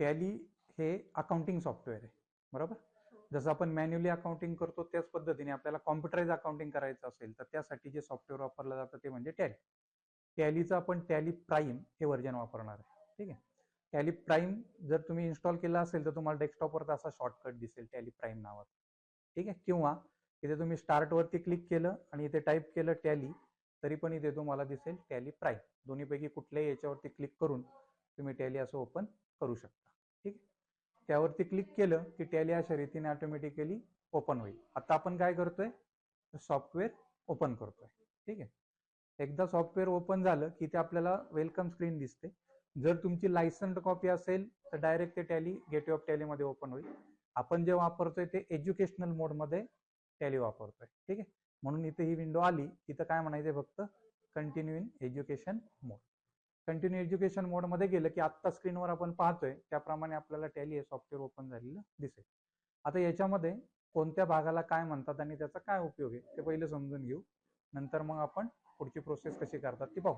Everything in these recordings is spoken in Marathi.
टॅली हे अकाउंटिंग सॉफ्टवेअर आहे बरोबर? जसं आपण मॅन्युअली अकाउंटिंग करतो त्याच पद्धतीने आपल्याला कॉम्प्युटराईज अकाउंटिंग करायचं असेल तर त्यासाठी जे सॉफ्टवेअर वापरलं जातं ते म्हणजे टॅली. टॅलीचं आपण टॅली प्राईम हे व्हर्जन वापरणार आहे ठीक आहे? टॅली प्राईम जर तुम्ही इन्स्टॉल केला असेल तर तुम्हाला डेस्कटॉपवर असा शॉर्टकट दिसेल टॅली प्राईम नावात ठीक आहे? किंवा इथे तुम्ही स्टार्टवरती क्लिक केलं आणि इथे टाईप केलं टॅली तरी पण इथे तुम्हाला दिसेल टॅली प्राईम. दोन्हीपैकी कुठल्याही याच्यावरती क्लिक करून तुम्ही टॅली असं ओपन करू शकता. ठीक आहे? त्यावरती क्लिक केलं की टॅली अशा रीतीने ऑटोमॅटिकली ओपन होईल. आता आपण काय करतोय? सॉफ्टवेअर ओपन करतोय. ठीक आहे? एकदा सॉफ्टवेअर ओपन झालं की ते आपल्याला वेलकम स्क्रीन दिसते. जर तुमची लायसन्ड कॉपी असेल तर डायरेक्ट ते टॅली गेटवे ऑफ टॅलीमध्ये ओपन होईल. आपण जे वापरतोय ते एज्युकेशनल मोडमध्ये टॅली वापरतोय. ठीक आहे? म्हणून इथे ही विंडो आली इथं काय म्हणायचं फक्त? Continue in education mode continue education मोडमध्ये गेलं की आत्ता स्क्रीनवर आपण पाहतोय. त्याप्रमाणे आपल्याला टॅली हे सॉफ्टवेअर ओपन झालेलं दिसेल. आता याच्यामध्ये कोणत्या भागाला काय म्हणतात आणि त्याचा काय उपयोग आहे ते पहिले समजून घेऊ. नंतर मग आपण पुढची प्रोसेस कशी करतात ती पाहू.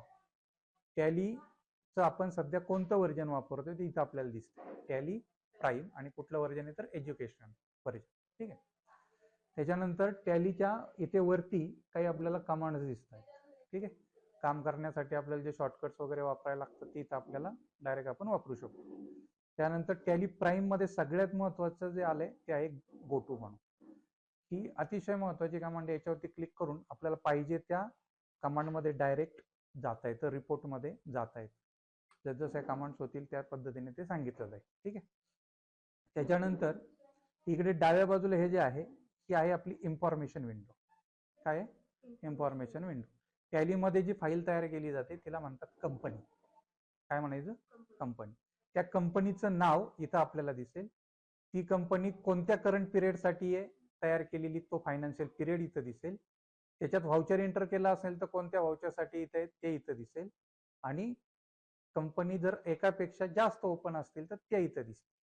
टॅलीचं आपण सध्या कोणतं व्हर्जन वापरतोय ते इथं आपल्याला दिसतं टॅली प्राईम आणि कुठलं व्हर्जन आहे तर एज्युकेशन व्हर्जन ठीक आहे? त्याच्यानंतर टॅलीच्या इथे वरती काही आपल्याला कमांड्स दिसत आहेत ठीक आहे? काम करण्यासाठी आपल्याला जे शॉर्टकट्स वगैरे वापरायला लागतात ते आपल्याला डायरेक्ट आपण वापरू शकतो. त्यानंतर टॅली प्राईममध्ये सगळ्यात महत्वाचं जे आलंय ते आहे गो टू म्हणून. ही अतिशय महत्वाची कमांड याच्यावरती क्लिक करून आपल्याला पाहिजे त्या कमांडमध्ये डायरेक्ट जाता येतं रिपोर्टमध्ये जाता येतं. जसं कमांड्स होतील त्या पद्धतीने ते सांगितलं जाईल. ठीक आहे? त्याच्यानंतर इकडे डाव्या बाजूला हे जे आहे ही आहे आपली इन्फॉर्मेशन विंडो काय आहे? इन्फॉर्मेशन विंडो टॅलीमध्ये जी फाईल तयार केली जाते तिला म्हणतात कंपनी काय म्हणायचं? कंपनी त्या कंपनीचं नाव इथं आपल्याला दिसेल. ती कंपनी कोणत्या करंट पिरियडसाठी आहे तयार केलेली तो फायनान्शियल पिरियड इथं दिसेल. त्याच्यात व्हाउचर एंटर केला असेल तर कोणत्या व्हाउचरसाठी इथे ते इथं दिसेल. आणि कंपनी जर एकापेक्षा जास्त ओपन असतील तर त्या इथं दिसतील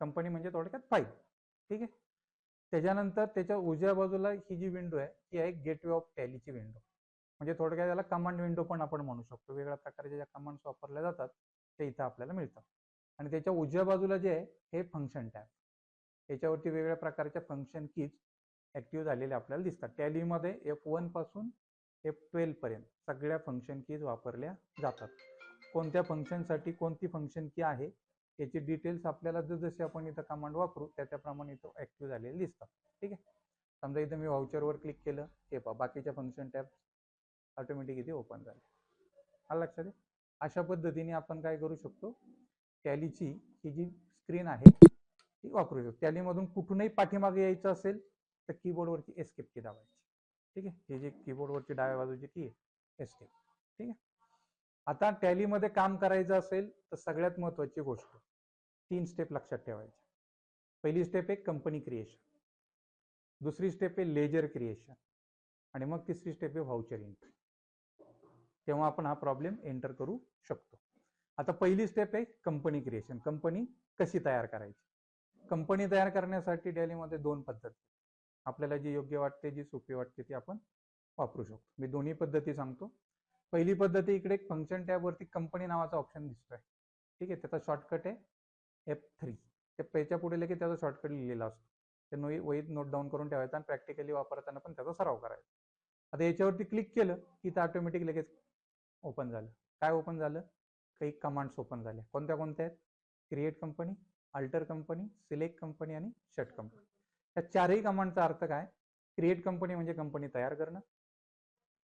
कंपनी म्हणजे थोडक्यात फाईल ठीक आहे? त्याच्यानंतर त्याच्या उजव्या बाजूला ही जी विंडो आहे ती आहे गेटवे ऑफ टॅलीची विंडो म्हणजे थोडक्यात त्याला कमांड विंडो पण आपण म्हणू शकतो. वेगळ्या प्रकारच्या ज्या कमांड्स वापरल्या जातात ते इथं आपल्याला मिळतात आणि त्याच्या उजव्या बाजूला जे आहे हे फंक्शन टॅब याच्यावरती वेगळ्या प्रकारच्या फंक्शन कीज ऍक्टिव्ह झालेले आपल्याला दिसतात. टॅलीमध्ये एफ वनपासून एफ ट्वेल्व पर्यंत सगळ्या फंक्शन कीज वापरल्या जातात. कोणत्या फंक्शनसाठी कोणती फंक्शन की आहे याची डिटेल्स आपल्याला जसे आपण इथं कमांड वापरू त्या त्याप्रमाणे इथं ऍक्टिव्ह झालेले दिसतात. ठीक आहे? समजा इथं मी व्हाउचरवर क्लिक केलं. हे पहा बाकीच्या फंक्शन टॅब ऑटोमॅटिक इथे ओपन झाले. आलं लक्षात? आहे अशा पद्धतीने आपण काय करू शकतो? टॅलीची ही जी स्क्रीन आहे ती वापरू शकतो. टॅलीमधून कुठूनही पाठीमागे यायचं असेल तर कीबोर्डवरची एस्केप की दाबायची. ठीक आहे? हे जे कीबोर्डवरची डाव्या बाजूची की आहे एस्केप ठीक आहे? आता टॅलीमध्ये काम करायचं असेल तर सगळ्यात महत्वाची गोष्ट तीन स्टेप लक्षात ठेवायची पहिली स्टेप आहे कंपनी क्रिएशन दुसरी स्टेप आहे लेजर क्रिएशन आणि मग तिसरी स्टेप आहे व्हाउचर एंट्री तेव्हा आपण हा प्रॉब्लेम एंटर करू शकतो. आता पहिली स्टेप आहे कंपनी क्रिएशन कंपनी कशी तयार करायची? कंपनी तयार करण्यासाठी डेलीमध्ये दोन पद्धती आपल्याला जी योग्य वाटते जी सोपी वाटते ती आपण वापरू शकतो. मी दोन्ही पद्धती सांगतो. पहिली पद्धती इकडे एक फंक्शन टॅबवरती कंपनी नावाचा ऑप्शन दिसतोय. ठीक आहे? त्याचा शॉर्टकट आहे एफ थ्री ते त्याच्या पुढे लगेच त्याचा शॉर्टकट लिहिलेला असतो. ते नोई वहीत नोट डाऊन करून ठेवायचा आणि प्रॅक्टिकली वापरताना पण त्याचा सराव करायचा. आता याच्यावरती क्लिक केलं की तर ऑटोमॅटिक लगेच ओपन झालं. काय ओपन झालं? काही कमांड्स ओपन झाल्या. कोणत्या कोणत्या आहेत? Create company alter company select company आणि शट कंपनी. या चारही कमांडचा अर्थ काय? क्रिएट कंपनी म्हणजे कंपनी तयार करणं.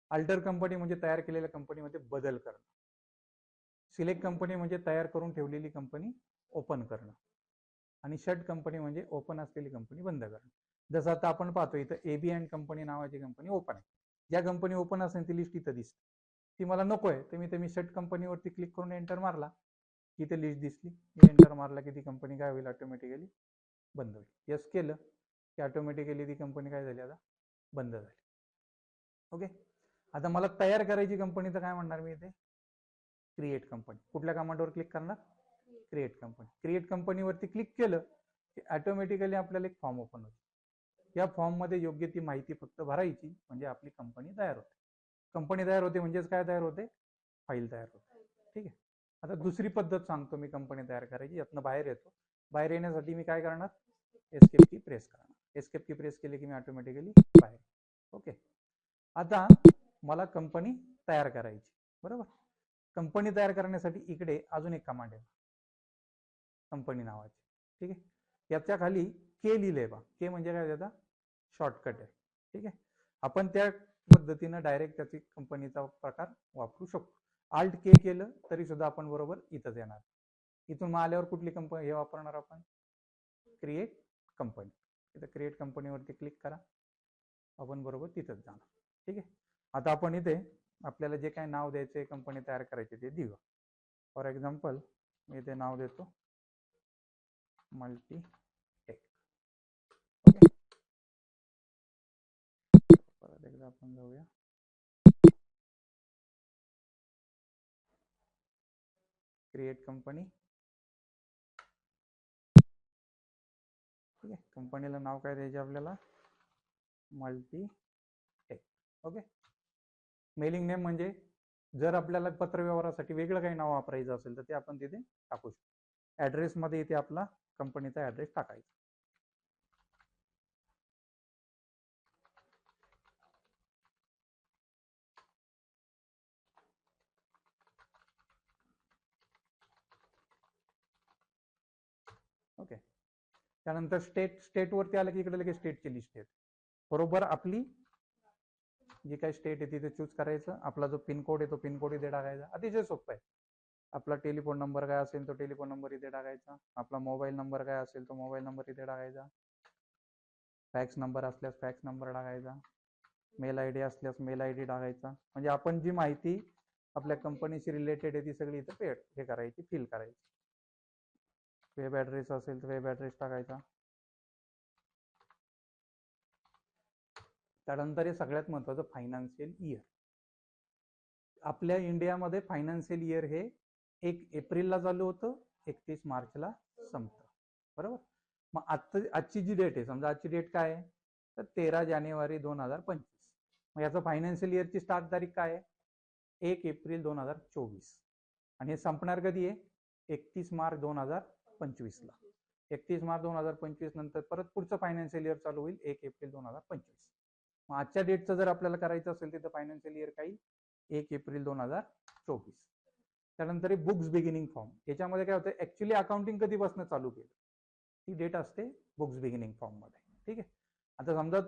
अल्टर कंपनी म्हणजे तयार केलेल्या कंपनीमध्ये बदल करणं. सिलेक्ट कंपनी म्हणजे तयार करून ठेवलेली कंपनी ओपन करणं. आणि शट कंपनी म्हणजे ओपन असलेली कंपनी बंद करणं. जसं आता आपण पाहतो इथं एबी अँड कंपनी नावाची कंपनी ओपन आहे. ज्या कंपनी ओपन असेल ती लिस्ट इथं दिसते. ती मला नको आहे तर मी ते मी सेट कंपनीवरती क्लिक करून एंटर मारला. की ते लिस्ट दिसली. एंटर मारला की ती कंपनी काय होईल? ऑटोमॅटिकली बंद होईल. यस केलं की ऑटोमॅटिकली ती कंपनी काय झाली? आता बंद झाली. ओके आता मला तयार करायची कंपनी तर काय म्हणणार मी इथे? क्रिएट कंपनी कुठल्या कमांडवर क्लिक करणार? क्रिएट कंपनी क्रिएट कंपनीवरती क्लिक केलं की ऑटोमॅटिकली आपल्याला एक फॉर्म ओपन होतो या फॉर्ममध्ये योग्य ती माहिती फक्त भरायची. म्हणजे आपली कंपनी तयार होते. कंपनी तयार होते म्हणजेच काय तयार होते? फाईल तयार होते. ठीक आहे. आता दुसरी पद्धत सांगतो मी कंपनी तयार करायची यातनं बाहेर येतो. बाहेर येण्यासाठी मी काय करणार? एस्केप की प्रेस करणार. एस्केप की प्रेस केली की मी ऑटोमॅटिकली बाहेर ओके. आता मला कंपनी तयार करायची. बरोबर? कंपनी तयार करण्यासाठी इकडे अजून एक कमांड आहे कंपनी नावाची. ठीक आहे? याच्या खाली के लिहिले बा. के म्हणजे काय त्याचा? शॉर्टकट आहे. ठीक आहे? आपण त्या पद्धतीनं डायरेक्ट त्याची कंपनीचा प्रकार वापरू शकतो. आल्ट के केलं तरी सुद्धा आपण बरोबर इथंच येणार. इथून मग आल्यावर कुठली कंपनी हे वापरणार आपण? क्रिएट कंपनी इथं क्रिएट कंपनीवरती क्लिक करा. आपण बरोबर तिथंच जाणार. ठीक आहे? आता आपण इथे आपल्याला जे काही नाव द्यायचे कंपनी तयार करायची ते देऊ फॉर एक्झाम्पल मी इथे नाव देतो. मल्टी टेक ओके परत एकदा आपण जाऊया. क्रिएट कंपनी ठीक आहे. कंपनीला नाव काय द्यायचे आपल्याला? Multi tech okay mailing name म्हणजे जर आपल्याला पत्रव्यवहारासाठी वेगळं काही नाव वापरायचं असेल तर ते आपण तिथे टाकू शकतो. ॲड्रेसमध्ये इथे आपला कंपनीचा ॲड्रेस टाकायचा ओके त्यानंतर स्टेट स्टेटवरती आलं की इकडे लगेच स्टेटची लिस्ट येते. बरोबर आपली जी काही स्टेट आहे तिथे चूज करायचं. आपला जो पिनकोड आहे तो पिनकोड इथे टाकायचा. अतिशय सोपं आहे. आपला टेलिफोन नंबर काय असेल तो टेलिफोन नंबर इथे टाकायचा. आपला मोबाईल नंबर काय असेल तो मोबाईल नंबर इथे टाकायचा. फॅक्स नंबर असल्यास फॅक्स नंबर टाकायचा. मेल आय डी असल्यास मेल आय डी टाकायचा. म्हणजे आपण जी माहिती आपल्या कंपनीशी रिलेटेड आहे ती सगळी इथं पेड हे करायची फिल करायची. वेब ॲड्रेस असेल तर वेब ॲड्रेस टाकायचा. त्यानंतर हे सगळ्यात महत्वाचं फायनान्शियल इयर आपल्या इंडियामध्ये फायनान्शियल इयर हे एक एप्रिलला चालू होतं एकतीस मार्चला संपतं. बरोबर? मग आत्ता आजची जी डेट आहे समजा आजची डेट काय आहे? तर तेरा जानेवारी दोन हजार पंचवीस. मग याचं फायनान्शियल इयरची स्टार्ट तारीख काय आहे? एक एप्रिल दोन हजार चोवीस. आणि हे संपणार कधी आहे? एकतीस मार्च दोन हजार पंचवीसला एकतीस मार्च दोन हजार पंचवीस नंतर परत पुढचं फायनान्शियल इयर चालू होईल एक एप्रिल दोन हजार पंचवीस. मग आजच्या डेटचं जर आपल्याला करायचं असेल तिथं फायनान्शियल इयर काही एक एप्रिल दोन हजार चोवीस. त्यानंतर बुक्स बिगिनिंग फॉर्म याच्यामध्ये काय होतं ऍक्च्युली अकाउंटिंग कधीपासून चालू केलं? ती डेट असते बुक्स बिगिनिंग फॉर्ममध्ये ठीक आहे? आता समजा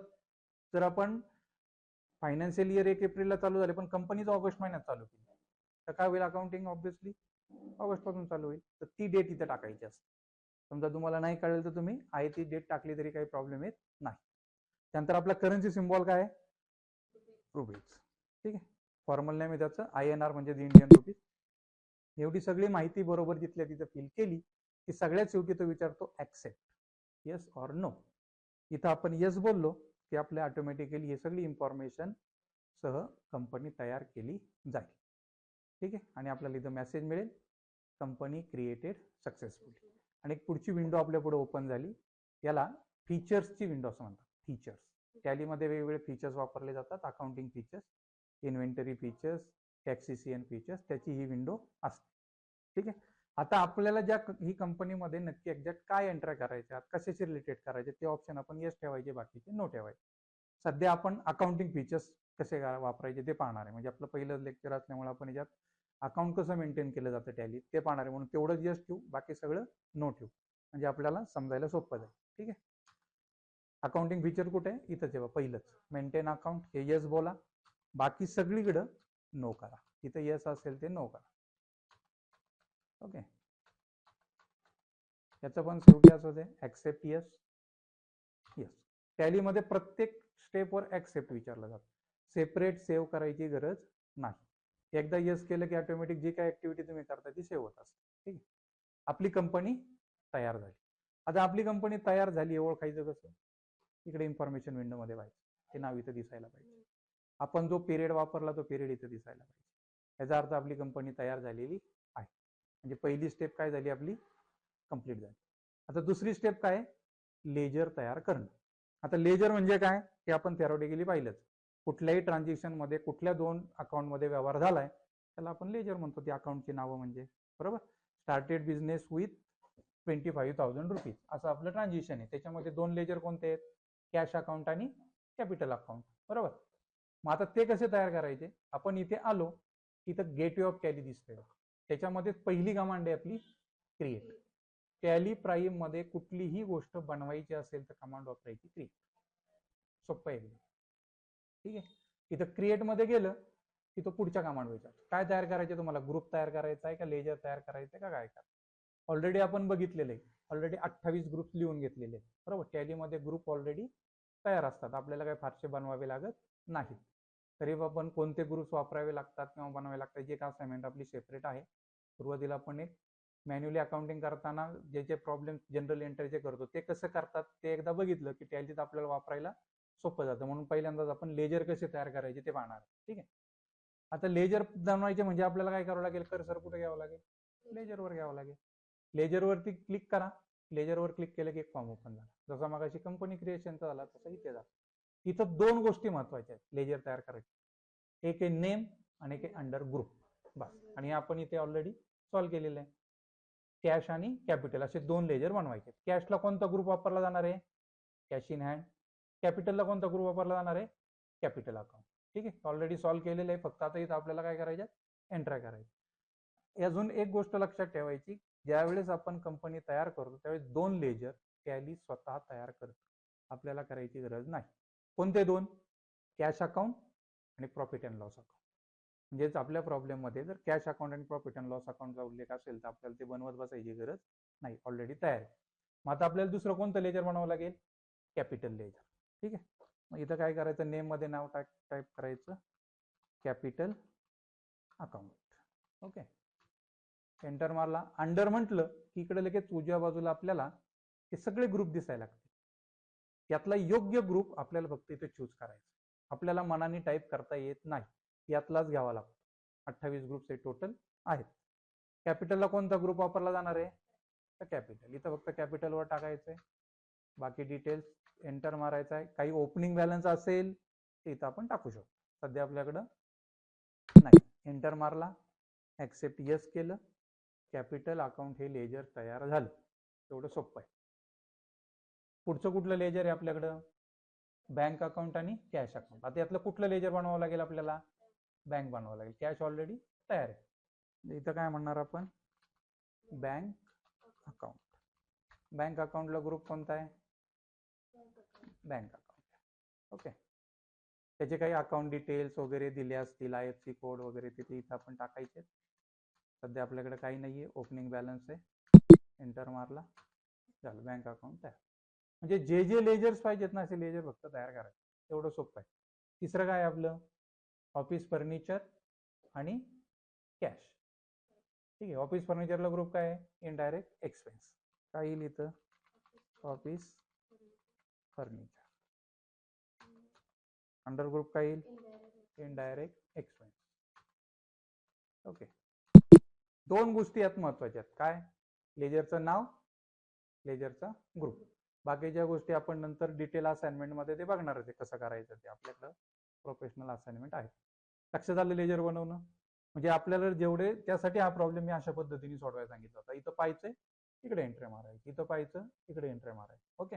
जर आपण फायनान्शियल इयर एक एप्रिलला चालू झाले पण कंपनीचं ऑगस्ट महिन्यात चालू केली तर काय होईल अकाउंटिंग ऑब्व्हियसली ऑगस्टपासून चालू होईल. तर ती डेट इथे टाकायची असते. समजा तुम्हाला नाही कळेल तर तुम्ही आहे ती डेट टाकली तरी काही प्रॉब्लेम येत नाही. त्यानंतर आपला करन्सी सिम्बॉल काय आहे? रुपीज ठीक आहे. फॉर्मल नेम आहे त्याचं. आय एन आर म्हणजे इंडियन रुपीज एवढी सगळी माहिती बरोबर जिथल्या तिथं फिल केली की सगळ्यात शेवटी तो विचारतो ऍक्सेप्ट येस ऑर नो इथं आपण येस बोललो की आपल्या ऑटोमॅटिकली हे सगळी इन्फॉर्मेशन सह कंपनी तयार केली जाईल. ठीक आहे? आणि आपल्याला इथं मेसेज मिळेल. कंपनी क्रिएटेड सक्सेसफुली आणि एक पुढची विंडो आपल्या पुढे ओपन झाली. याला फीचर्सची विंडो असं म्हणतात. फीचर्स टॅलीमध्ये वेगवेगळे फीचर्स वापरले जातात. Accounting features inventory features taxation features त्याची ही विंडो असते. ठीक आहे? आता आपल्याला ज्या ही कंपनीमध्ये नक्की एक्झॅक्ट काय एंटर करायचे कशाशी रिलेटेड करायचे ते ऑप्शन आपण येस ठेवायचे बाकीचे नो ठेवायचे. सध्या आपण अकाउंटिंग फीचर्स कसे वापरायचे ते पाहणार आहे. म्हणजे आपलं पहिलं लेक्चर असल्यामुळे आपण याच्यात अकाउंट कसं मेंटेन केलं जातं टॅली ते पाहणार आहे. म्हणून तेवढंच यस ठेवू. बाकी सगळं नो ठेवू. म्हणजे आपल्याला समजायला सोपं जाईल. ठीक आहे? अकाउंटिंग फीचर कुठे? आहे इथंच आहे पहिलंच. मेंटेन अकाउंट हे यस बोला. बाकी सगळीकडं नो करा. इथं यस असेल ते नो करा. ओके याचं पण शेवटी असं आहे. ऍक्सेप्ट येस येस टॅलीमध्ये प्रत्येक स्टेपवर ऍक्सेप्ट विचारलं जातं. सेपरेट सेव्ह करायची गरज नाही. एकदा येस केलं की ऑटोमॅटिक जी काही ऍक्टिव्हिटी तुम्ही करता ती सेव्ह होत असते. ठीक आहे? आपली कंपनी तयार झाली. आता आपली कंपनी तयार झाली ओळखायचं कसं? इकडे इन्फॉर्मेशन विंडोमध्ये व्हायचं. ते नाव इथं दिसायला पाहिजे. आपण जो पिरियड वापरला तो पिरियड इथं दिसायला पाहिजे. याचा अर्थ आपली कंपनी तयार झालेली आहे. म्हणजे पहिली स्टेप काय झाली आपली? कंप्लीट झाली. आता दुसरी स्टेप काय? लेजर तयार करणं. आता लेजर म्हणजे काय? हे आपण थेरोटिकली पाहिलंच. कुठल्याही ट्रान्झॅक्शनमध्ये कुठल्या दोन अकाउंटमध्ये व्यवहार झालाय त्याला आपण लेजर म्हणतो. त्या अकाउंटची नावं म्हणजे. बरोबर? Started business with twenty five thousand rupees असं आपलं ट्रान्झॅक्शन आहे. त्याच्यामध्ये दोन लेजर कोणते आहेत? कॅश अकाउंट आणि कॅपिटल अकाउंट बरोबर? मग आता ते कसे तयार करायचे? आपण इथे आलो इथं गेटवे ऑफ टॅली दिसते त्याच्यामध्ये पहिली कमांड आहे आपली क्रिएट टॅली प्राईममध्ये कुठलीही गोष्ट बनवायची असेल तर कमांड वापरायची क्रिएट सोपं आहे. ठीक आहे? इथं क्रिएटमध्ये गेलं की तो पुढच्या कमांड व्हायचा काय तयार करायचे तुम्हाला? ग्रुप तयार करायचा आहे का? लेजर तयार करायचं आहे का? काय करायचं? ऑलरेडी आपण बघितलेले ऑलरेडी अठ्ठावीस ग्रुप लिहून घेतलेले बरोबर? टॅलीमध्ये ग्रुप ऑलरेडी तयार असतात. आपल्याला काही फारसे बनवावे लागत नाहीत. तरी आपण कोणते ग्रुप्स वापरावे लागतात किंवा बनवावे लागतात? जे का असाइनमेंट आपली सेपरेट आहे. सुरुवातीला आपण एक मॅन्युअली अकाउंटिंग करताना जे जे प्रॉब्लेम जनरल एंट्रीचे करतो ते कसं करतात? ते एकदा बघितलं की टॅलीत आपल्याला वापरायला सोपं जातं. म्हणून पहिल्यांदाच आपण लेजर कसे तयार करायचे ते पाहणार. ठीक आहे? आता लेजर बनवायचे म्हणजे आपल्याला काय करावं लागेल? कर्सर कुठे घ्यावं लागेल? लेजरवर घ्यावं लागेल. लेजरवरती क्लिक करा. लेजरवर क्लिक केलं की एक फॉर्म ओपन झाला. जसा मगाशी कंपनी क्रिएशनचा झाला तसा इथे झाला इथं दोन गोष्टी महत्त्वाच्या आहेत. लेजर तयार करायची. एक आहे नेम आणि एक आहे अंडर ग्रुप. बस. आणि आपण इथे ऑलरेडी सॉल्व्ह केलेलं आहे. कॅश आणि कॅपिटल असे दोन लेजर बनवायचे कॅशला कोणता ग्रुप वापरला जाणार आहे? Cash in hand. कॅपिटलला कोणता ग्रुप वापरला जाणार आहे? कॅपिटल अकाउंट ठीक आहे? ऑलरेडी सॉल्व्ह केलेलं आहे. फक्त आता इथं आपल्याला काय करायचं एंट्रा करायचं अजून एक गोष्ट लक्षात ठेवायची. ज्यावेळेस आपण कंपनी तयार करतो त्यावेळेस दोन लेजर टॅली स्वतः तयार करतो. आपल्याला करायची गरज नाही. कोणते दोन? कॅश अकाउंट आणि प्रॉफिट अँड लॉस अकाउंट म्हणजेच आपल्या प्रॉब्लेममध्ये जर कॅश अकाउंट आणि प्रॉफिट अँड लॉस अकाउंटचा उल्लेख असेल तर आपल्याला ते बनवत बसायची गरज नाही. ऑलरेडी तयार आहे. मग आता आपल्याला दुसरं कोणतं लेजर बनवावं लागेल? कॅपिटल लेजर ठीक आहे. मग इथं काय करायचं? नेममध्ये नाव टाक टाईप करायचं. कॅपिटल अकाउंट ओके एंटर मारला. अंडर म्हटलं की इकडे लगेच उजव्या बाजूला आपल्याला हे सगळे ग्रुप दिसायला लागते यातला योग्य ग्रुप आपल्याला फक्त इथे चूज करायचा. आपल्याला मनाने टाईप करता येत नाही. यातलाच घ्यावा लागतो. अठ्ठावीस ग्रुप्स हे टोटल आहेत. कॅपिटलला कोणता ग्रुप वापरला जाणार आहे? तर कॅपिटल इथं फक्त कॅपिटलवर टाकायचंय. बाकी डिटेल्स एंटर मारायचा आहे. काही ओपनिंग बॅलन्स असेल ते इथं आपण टाकू शकतो. सध्या आपल्याकडं नाही. एंटर मारला ऍक्सेप्ट यस केलं कॅपिटल अकाउंट हे लेजर तयार झालं. एवढं सोपं आहे. पुढचं कुठलं लेजर आहे आपल्याकडं? बँक अकाउंट आणि कॅश अकाउंट आता यातलं कुठलं लेजर बनवावं लागेल आपल्याला? बँक बनवावं लागेल. कॅश ऑलरेडी तयार आहे. इथं काय म्हणणार आपण? बँक अकाउंट बँक अकाउंटला ग्रुप कोणता आहे? Bank account. ओके. त्याचे काही अकाउंट डिटेल्स वगैरे दिले असतील आय एफ सी कोड वगैरे तिथे इथं आपण टाकायचे. सध्या आपल्याकडे काही नाहीये ओपनिंग बॅलन्स आहे. एंटर मारला झालं बँक अकाउंट तयार. म्हणजे जे जे लेजर्स पाहिजेत ना असे लेजर फक्त तयार करायचे. एवढं सोपं आहे. तिसरं काय आपलं? ऑफिस फर्निचर आणि कॅश. ठीक आहे ऑफिस फर्निचरला ग्रुप काय आहे? इनडायरेक्ट एक्सपेन्स काय येईल इथं? Office furniture. अंडर ग्रुप काय येईल? इनडायरेक्ट एक्सपेन्स ओके दोन गोष्टी यात महत्त्वाच्या आहेत. काय? लेजरचं नाव लेजरचा ग्रुप बाकीच्या गोष्टी आपण नंतर डिटेल असाइनमेंटमध्ये ते बघणारच आहे कसं करायचं ते. आपल्याकडं प्रोफेशनल असाइनमेंट आहे. लक्षात आलं लेजर बनवणं? म्हणजे आपल्याला जेवढे त्यासाठी हा प्रॉब्लेम मी अशा पद्धतीने सोडवायला सांगितलं होता. इथं पाहायचंय इकडे एंट्री मारायची. इथं पाहायचं इकडे एंट्री मारायची. ओके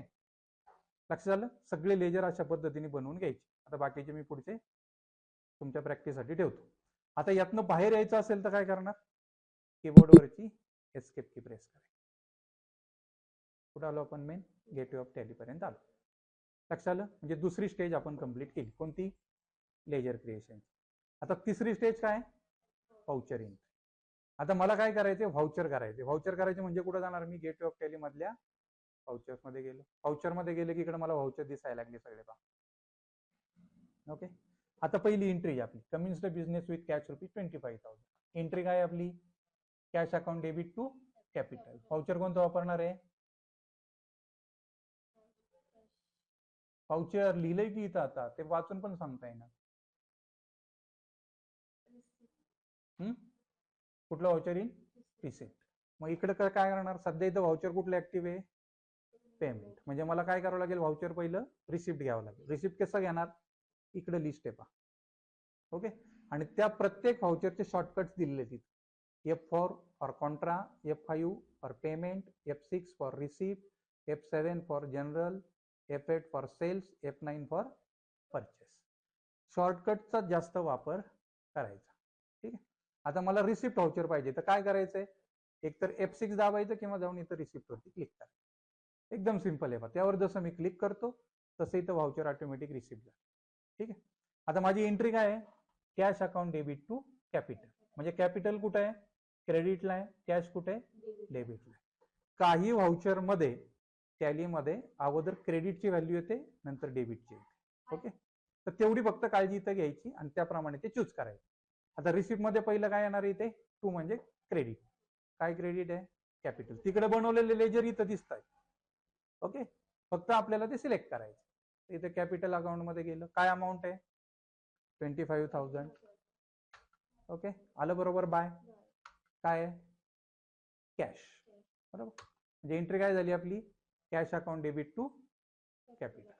लक्षात आलं? सगळे लेजर अशा पद्धतीने बनवून घ्यायचे. आता बाकीचे मी पुढचे तुमच्या प्रॅक्टिससाठी ठेवतो. आता यातनं बाहेर यायचं असेल तर काय करणार? कीबोर्डवरची एस्केप की प्रेस करायची. कुठं आलो आपण मेन गेटवे ऑफ टॅली पर्यंत आलो. लक्षात आलं? म्हणजे दुसरी स्टेज आपण कंप्लीट केली. कोणती? लेजर क्रिएशन आता तिसरी स्टेज काय? व्हाउचर इन आता मला काय करायचे व्हाउचर करायचे व्हाउचर करायचे म्हणजे कुठं जाणार मी? गेटवे ऑफ टॅली मधल्या व्हाउचर्स मध्ये गेलो. व्हाउचर मध्ये गेले की इकडे मला व्हाउचर दिसायला लागले सगळे ओके आता पहिली एंट्री आपली. Commenced the business with cash rupees twenty five thousand entry काय आपली? Cash account debit to capital voucher कोणतं वापरणार आहे? व्हाउचर लिहिलंय की इथं आता? ते वाचून पण सांगता येणार. हम्म? कुठलं व्हाउचर इन रिसिप्ट मग इकडे इथं व्हाउचर कुठलं ऍक्टिव्ह आहे? पेमेंट म्हणजे मला काय करावं लागेल? व्हाउचर पहिलं रिसिप्ट घ्यावं लागेल. रिसिप्ट कसं घेणार? इकडे लिस्ट आहे पहा. ओके आणि त्या प्रत्येक व्हाउचरचे शॉर्टकट्स दिलेले तिथे F four for contra F five for payment F six for receipt F seven for journal F eight for sales F nine for purchase शॉर्टकटचा जास्त वापर करायचा. ठीक आहे? आता मला रिसिप्ट व्हाउचर पाहिजे. तर काय करायचंय? एकतर एफ सिक्स दाबायचं किंवा जाऊन इथं रिसिप्टवरती क्लिक करायचं. एकदम सिंपल आहे बा. त्यावर जसं मी क्लिक करतो तसं इथं व्हाउचर ऑटोमॅटिक रिसिप्ट झालं. ठीक आहे? आता माझी एंट्री काय आहे? Cash account debit to capital म्हणजे कॅपिटल कुठं आहे? क्रेडिटला आहे. कॅश कुठे? आहे डेबिटला आहे. काही व्हाउचरमध्ये टॅलीमध्ये अगोदर क्रेडिटची व्हॅल्यू येते नंतर डेबिटची येते. ओके? तर तेवढी फक्त काळजी इथं घ्यायची आणि त्याप्रमाणे ते चूज करायचं. आता रिसिप्टमध्ये पहिलं काय येणार इथे? टू म्हणजे क्रेडिट काय क्रेडिट आहे? कॅपिटल तिकडे बनवलेले लेजर इथं दिसत आहे ओके? फक्त आपल्याला ते सिलेक्ट करायचं. इथे कॅपिटल अकाउंटमध्ये गेलं. काय अमाऊंट आहे? Twenty five thousand okay? आलं बरोबर? बाय काय आहे? कॅश बरोबर? म्हणजे एंट्री काय झाली आपली? Cash account debit to capital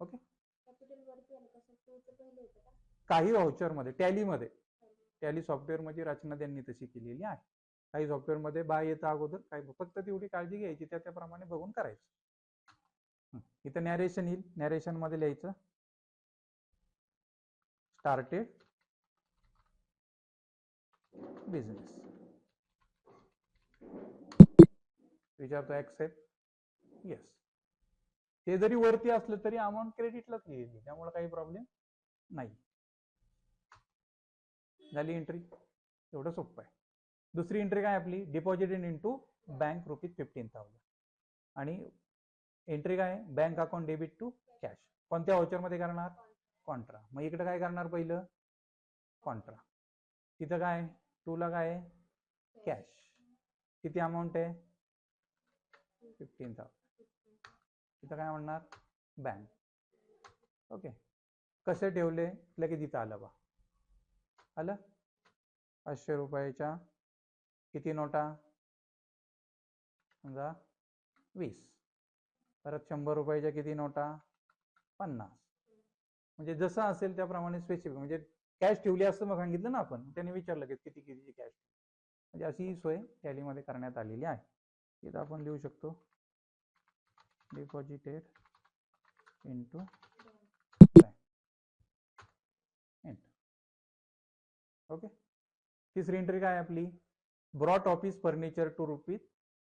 okay? काही व्हाउचरमध्ये टॅली मध्ये. टॅली सॉफ्टवेअरमध्ये रचना त्यांनी तशी केलेली आहे. काही सॉफ्टवेअरमध्ये बाय येतं अगोदर काही फक्त तेवढी काळजी घ्यायची त्या त्याप्रमाणे बघून करायचं. इथं नॅरेशन येईल. नॅरेशनमध्ये लिहायचं. स्टार्टेड बिझनेस विचारतो ऍक्सेप्ट येस ते जरी वरती असलं तरी अमाऊंट क्रेडिटलाच लिहिली त्यामुळे काही प्रॉब्लेम नाही. झाली एंट्री एवढं सोपं आहे. दुसरी एंट्री काय आपली? Deposited into bank rupees fifteen thousand आणि एंट्री काय bank account debit to cash. कोणत्या voucher मध्ये करणार? कॉन्ट्रा. मग इकडे काय करणार पहिलं? कॉन्ट्रा. तिथं काय टू ला काय कॅश. किती अमाऊंट आहे? फिफ्टीन थाउजंड तिथं काय म्हणणार? बँक. ओके. कसे ठेवले? लगेच तिथं आलं बा. आलं? पाचशे रुपयाच्या किती नोटा? समजा वीस. परत शंभर रुपयाच्या किती नोटा? पन्नास. म्हणजे जसं असेल त्याप्रमाणे स्पेसिफिक म्हणजे कॅश ठेवली असं मग सांगितलं ना आपण. त्याने विचारलं की किती कितीची कॅश म्हणजे अशी ही सोय टॅलीमध्ये करण्यात आलेली आहे. इथं आपण लिहू शकतो. डिपॉझिटेड इंटू ओके तिसरी एंट्री काय आपली? Brought office furniture to rupees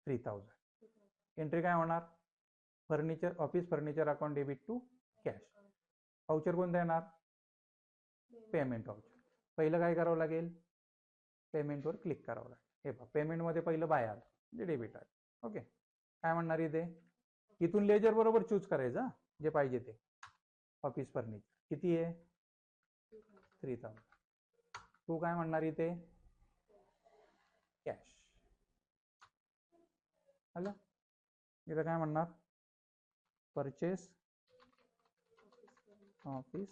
three thousand entry काय होणार? Furniture office furniture account debit to cash voucher कोणतं येणार? पेमेंट व्हाउचर पहिलं काय करावं लागेल? पेमेंटवर क्लिक करावं लागेल. हे पहा पेमेंटमध्ये पहिलं बाय आलं म्हणजे डेबिट आलं. ओके काय म्हणणार इथे? इथून लेजर बरोबर चूज करायचं जे पाहिजे ते. ऑफिस फर्निचर किती आहे? थ्री थाउजंड तू काय म्हणणार इथे? कॅश आलं? इथं काय म्हणणार? Purchase office.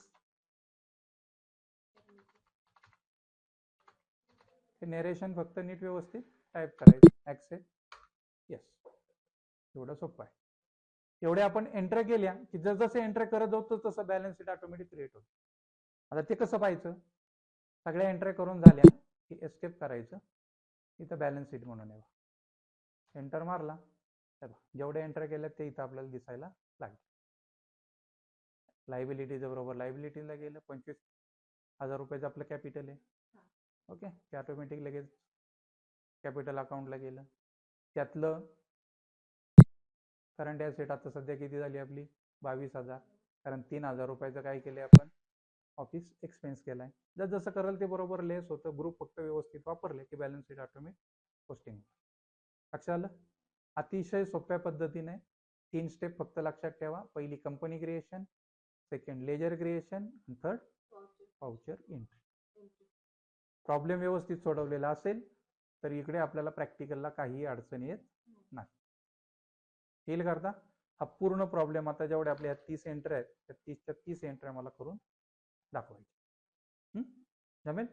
हे नेरेशन फक्त नीट व्यवस्थित टाईप करायचं. ऍक्सेप्ट येस एवढं सोपं आहे. एवढे आपण एंटर केल्या की जसं एंटर करत होतो तसं बॅलन्स शीट ऑटोमॅटिक क्रिएट होतो आता ते कसं पाहायचं? सगळ्या एंट्री करून झाल्या की एस्केप करायचं. इथं बॅलन्स शीट म्हणून येवा एंटर मारला. जेवढे एंटर केल्या ते इथं आपल्याला दिसायला लागले. लायबिलिटीच्या बरोबर लायबिलिटीला गेलं पंचवीस हजार रुपयाचं आपलं कॅपिटल आहे. ओके ते ऑटोमॅटिक लगेच कॅपिटल अकाउंटला गेलं. त्यातलं करंट ॲसेट आता सध्या किती झाली आपली? बावीस हजार. कारण तीन हजार रुपयाचं काय केलंय आपण? ऑफिस एक्सपेन्स केलाय. जर जसं कराल ते बरोबर लेस होतं. ग्रुप फक्त व्यवस्थित वापरले की बॅलन्स शीट ऑटोमॅटिक पोस्टिंग लक्षात आलं? अतिशय सोप्या पद्धतीने तीन स्टेप फक्त लक्षात ठेवा. पहिली company creation second ledger creation आणि थर्ड पाउचर एंट्री प्रॉब्लेम व्यवस्थित सोडवलेला असेल तर इकडे आपल्याला प्रॅक्टिकलला काही अडचण येत नाही. फील करता. हा पूर्ण प्रॉब्लेम आता जेवढे आपल्या तीस एंट्री आहेत त्या तीसच्या तीस एंट्री मला करून दाखवायचे? जमेल?